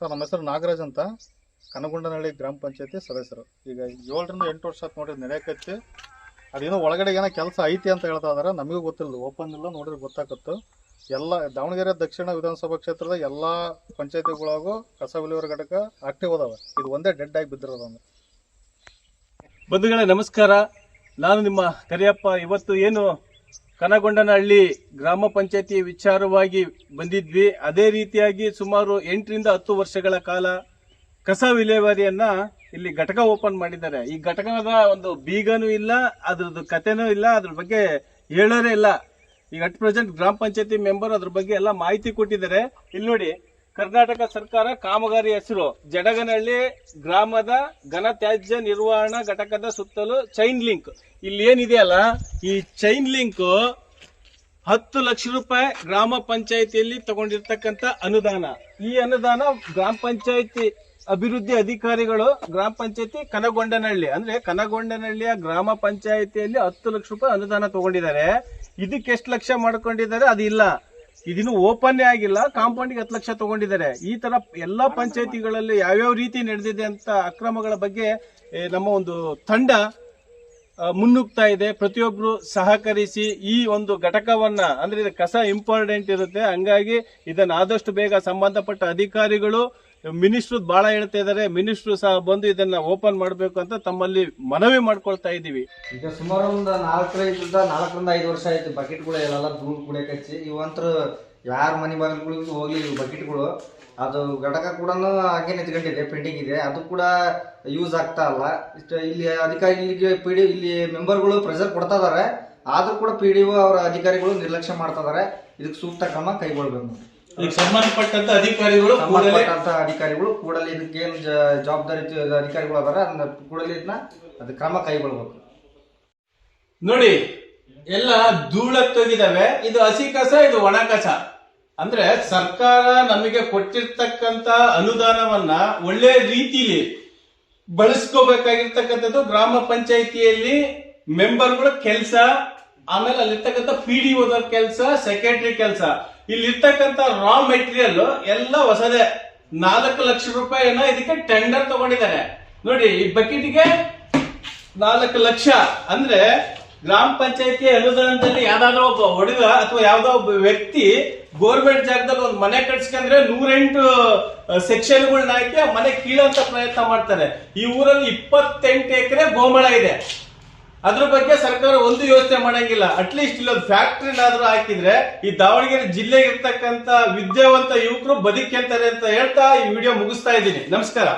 Sir, ನಮ್ಮ ಹೆಸರು ನಾಗರಾಜ್ ಅಂತ. ಕನಗುಂಡನಹಳ್ಳಿ ಗ್ರಾಮ ಪಂಚಾಯತಿ ಸದಸ್ಯರು. ಈಗ ಏಳರಿಂದ ಎಂಟು ವರ್ಷ ಆಯ್ತು ನೋಡ್ರಿ ನಡೆಯಕತ್ತಿ ಅದೇನೋ ಒಳಗಡೆ ಏನೋ ಕೆಲಸ ಐತಿ ಅಂತ ಹೇಳ್ತಾ ಇದಾರೆ. ನಮಗೂ ಗೊತ್ತಿಲ್ಲ, ಓಪನ್ ಇಲ್ಲ ನೋಡಿದ್ರೆ ಗೊತ್ತಾಗತ್ತು ಎಲ್ಲ ದಾವಣಗೆರೆ ದಕ್ಷಿಣ ವಿಧಾನಸಭಾ ಕ್ಷೇತ್ರದ ಎಲ್ಲ ಪಂಚಾಯತಿಗಳಾಗೂ ಕಸ ವಿಲೇವಾರಿ ಘಟಕ ಆಕ್ಟಿವ್ ಅದಾವೆ. ಇದು ಒಂದೇ ಡೆಡ್ ಆಗಿ ಬಿದ್ದಿರೋದು ಬಂಧುಗಳೇ, ನಮಸ್ಕಾರ. ನಾನು ನಿಮ್ಮ ಕರಿಯಪ್ಪ. ಇವತ್ತು ಏನು ಕನಗೊಂಡನಹಳ್ಳಿ ಗ್ರಾಮ ಪಂಚಾಯತಿ ವಿಚಾರವಾಗಿ ಬಂದಿದ್ವಿ. ಅದೇ ರೀತಿಯಾಗಿ ಸುಮಾರು ಎಂಟರಿಂದ ಹತ್ತು ವರ್ಷಗಳ ಕಾಲ ಕಸ ವಿಲೇವಾರಿಯನ್ನ ಇಲ್ಲಿ ಘಟಕ ಓಪನ್ ಮಾಡಿದ್ದಾರೆ. ಈ ಘಟಕದ ಒಂದು ಬೀಗನೂ ಇಲ್ಲ, ಅದ್ರದ್ದು ಕಥೆನೂ ಇಲ್ಲ, ಅದ್ರ ಬಗ್ಗೆ ಹೇಳೋರೇ ಇಲ್ಲ. ಈಗ ಅಟ್ ಪ್ರೆಸೆಂಟ್ ಗ್ರಾಮ ಪಂಚಾಯತಿ ಮೆಂಬರ್ ಅದ್ರ ಬಗ್ಗೆ ಎಲ್ಲ ಮಾಹಿತಿ ಕೊಟ್ಟಿದ್ದಾರೆ. ಇಲ್ಲಿ ನೋಡಿ ಕರ್ನಾಟಕ ಸರ್ಕಾರ ಕಾಮಗಾರಿ ಹೆಸರು. ಜಡಗನಹಳ್ಳಿ ಗ್ರಾಮದ ಘನತ್ಯಾಜ್ಯ ನಿರ್ವಹಣಾ ಘಟಕದ ಸುತ್ತಲೂ ಚೈನ್ ಲಿಂಕ್ ಇಲ್ಲಿ ಏನಿದೆಯಲ್ಲ ಈ ಚೈನ್ ಲಿಂಕ್ ಹತ್ತು ಲಕ್ಷ ರೂಪಾಯಿ ಗ್ರಾಮ ಪಂಚಾಯಿತಿಯಲ್ಲಿ ತಗೊಂಡಿರ್ತಕ್ಕಂಥ ಅನುದಾನ. ಈ ಅನುದಾನ ಗ್ರಾಮ ಪಂಚಾಯಿತಿ ಅಭಿವೃದ್ಧಿ ಅಧಿಕಾರಿಗಳು ಗ್ರಾಮ ಪಂಚಾಯತಿ ಕನಗೊಂಡನಹಳ್ಳಿ. ಅಂದ್ರೆ ಕನಗೊಂಡನಹಳ್ಳಿಯ ಗ್ರಾಮ ಪಂಚಾಯತಿಯಲ್ಲಿ ಹತ್ತು ಲಕ್ಷ ರೂಪಾಯಿ ಅನುದಾನ ತಗೊಂಡಿದ್ದಾರೆ. ಇದಕ್ಕೆ ಎಷ್ಟು ಲಕ್ಷ ಮಾಡ್ಕೊಂಡಿದ್ದಾರೆ? ಅದಿಲ್ಲ. ಇದಿನ್ನು ಓಪನ್ ಆಗಿಲ್ಲ ಕಾಂಪೌಂಡ್ಗೆ ಹತ್ತು ಲಕ್ಷ ತಗೊಂಡಿದ್ದಾರೆ. ಈ ತರ ಎಲ್ಲಾ ಪಂಚಾಯತಿಗಳಲ್ಲಿ ಯಾವ್ಯಾವ ರೀತಿ ನಡೆದಿದೆ ಅಂತ ಅಕ್ರಮಗಳ ಬಗ್ಗೆ ನಮ್ಮ ಒಂದು ತಂಡ ಮುನ್ನುಗ್ತಾ ಇದೆ. ಪ್ರತಿಯೊಬ್ರು ಸಹಕರಿಸಿ ಈ ಒಂದು ಘಟಕವನ್ನ, ಅಂದ್ರೆ ಕಸ ಇಂಪಾರ್ಟೆಂಟ್ ಇರುತ್ತೆ. ಹಂಗಾಗಿ ಇದನ್ನ ಆದಷ್ಟು ಬೇಗ ಸಂಬಂಧಪಟ್ಟ ಅಧಿಕಾರಿಗಳು ಮಿನಿಸ್ಟ್ರು ಬಹಳ ಹೇಳ್ತಾ ಇದ್ದಾರೆ ಮಿನಿಸ್ಟ್ರು ಸಹ ಬಂದು ಇದನ್ನ ಓಪನ್ ಮಾಡಬೇಕು ಅಂತ ತಮ್ಮಲ್ಲಿ ಮನವಿ ಮಾಡ್ಕೊಳ್ತಾ ಇದ್ದೀವಿ. ಈಗ ಸುಮಾರು ಒಂದು ನಾಲ್ಕರಿಂದ ನಾಲ್ಕರಿಂದ ಐದು ವರ್ಷ ಆಯ್ತು ಬಕೆಟ್ಗಳು ಎಲ್ಲ ಧೂಳು ಕುಡಿಯಕ್ಕೆ ಹಚ್ಚಿ. ಇವಂತರ ಯಾರ ಮನೆ ಬಾಗಿಲುಗಳಿಗೂ ಹೋಗ್ಲಿ ಇವು ಬಕೆಟ್ಗಳು. ಅದು ಘಟಕ ಕೂಡ ಹಾಗೆ ನಿಂತ್ಕೊಂಡಿದೆ ಪೆಂಡಿಂಗ್ ಇದೆ. ಅದು ಕೂಡ ಯೂಸ್ ಆಗ್ತಾ ಇಲ್ಲ. ಇಷ್ಟ ಇಲ್ಲಿ ಅಧಿಕಾರಿ ಇಲ್ಲಿಗೆ ಪಿ ಡಿ ಇಲ್ಲಿ ಮೆಂಬರ್ಗಳು ಪ್ರೆಷರ್ ಕೊಡ್ತಾ ಇದಾರೆ. ಆದ್ರೂ ಕೂಡ ಪಿ ಡಿ ಅವರ ಅಧಿಕಾರಿಗಳು ನಿರ್ಲಕ್ಷ್ಯ ಮಾಡ್ತಾ ಇದಾರೆ. ಇದಕ್ಕೆ ಸೂಕ್ತ ಕ್ರಮ ಕೈಗೊಳ್ಬೇಕು. ಈಗ ಸಂಬಂಧಪಟ್ಟಂತ ಅಧಿಕಾರಿಗಳು ಕೂಡಲೇ ಸಂಬಂಧಪಟ್ಟಂತ ಅಧಿಕಾರಿಗಳು ಕೂಡಲೇ ಇದಕ್ಕೆ ಏನು ಜವಾಬ್ದಾರಿ ಅಧಿಕಾರಿಗಳು ಅದಾರ ಅದನ್ನ ಕೂಡಲೇ ಇದನ್ನ ಅದು ಕ್ರಮ ಕೈಗೊಳ್ಬೇಕು. ನೋಡಿ ಎಲ್ಲ ಧೂಳತ್ತೋಗಿದಾವೆ. ಇದು ಹಸಿ ಕಸ ಇದು ಒಣ ಕಸ. ಅಂದ್ರೆ ಸರ್ಕಾರ ನಮಗೆ ಕೊಟ್ಟಿರ್ತಕ್ಕಂತ ಅನುದಾನವನ್ನ ಒಳ್ಳೆ ರೀತಿಲಿ ಬಳಸ್ಕೋಬೇಕಾಗಿರ್ತಕ್ಕಂಥದ್ದು ಗ್ರಾಮ ಪಂಚಾಯಿತಿಯಲ್ಲಿ ಮೆಂಬರ್ಗಳ ಕೆಲಸ ಆಮೇಲೆ ಅಲ್ಲಿರ್ತಕ್ಕಂಥ ಪಿ ಡಿ ಓದೋ ಕೆಲಸ ಸೆಕ್ರೆಟರಿ ಕೆಲಸ. ಇಲ್ಲಿರ್ತಕ್ಕಂಥ ರಾ ಮೆಟೀರಿಯಲ್ ಎಲ್ಲ ಹೊಸದೇ. ನಾಲ್ಕು ಲಕ್ಷ ರೂಪಾಯಿನ ಇದಕ್ಕೆ ಟೆಂಡರ್ ತಗೊಂಡಿದ್ದಾರೆ. ನೋಡಿ, ಈ ಬಕೆಟ್ಗೆ ನಾಲ್ಕು ಲಕ್ಷ. ಅಂದ್ರೆ ಗ್ರಾಮ ಪಂಚಾಯತಿ ಅನುದಾನದಲ್ಲಿ ಯಾವ್ದಾದ್ರು ಒಬ್ಬ ಹೊಡೆದ ಅಥವಾ ಯಾವ್ದೋ ಒಬ್ಬ ವ್ಯಕ್ತಿ ಗೋರ್ಮೆಂಟ್ ಜಾಗದಲ್ಲಿ ಒಂದು ಮನೆ ಕಟ್ಸ್ಕೊಂಡ್ರೆ ನೂರೆಂಟು ಸೆಕ್ಷನ್ಗಳನ್ನ ಹಾಕಿ ಆ ಮನೆ ಕೀಳಂತ ಪ್ರಯತ್ನ ಮಾಡ್ತಾರೆ. ಈ ಊರಲ್ಲಿ ಇಪ್ಪತ್ತೆಂಟು ಎಕರೆ ಗೋಮಳ ಇದೆ. ಅದ್ರ ಬಗ್ಗೆ ಸರ್ಕಾರ ಒಂದು ಯೋಚನೆ ಮಾಡಂಗಿಲ್ಲ. ಅಟ್ಲೀಸ್ಟ್ ಇಲ್ಲೊಂದು ಫ್ಯಾಕ್ಟ್ರಿನಾದ್ರೂ ಹಾಕಿದ್ರೆ ಈ ದಾವಣಗೆರೆ ಜಿಲ್ಲೆಗೆ ಇರ್ತಕ್ಕಂತ ವಿದ್ಯಾವಂತ ಯುವಕರು ಬದುಕೆಂತಾರೆ ಅಂತ ಹೇಳ್ತಾ ಈ ವಿಡಿಯೋ ಮುಗಿಸ್ತಾ ಇದ್ದೀನಿ. ನಮಸ್ಕಾರ.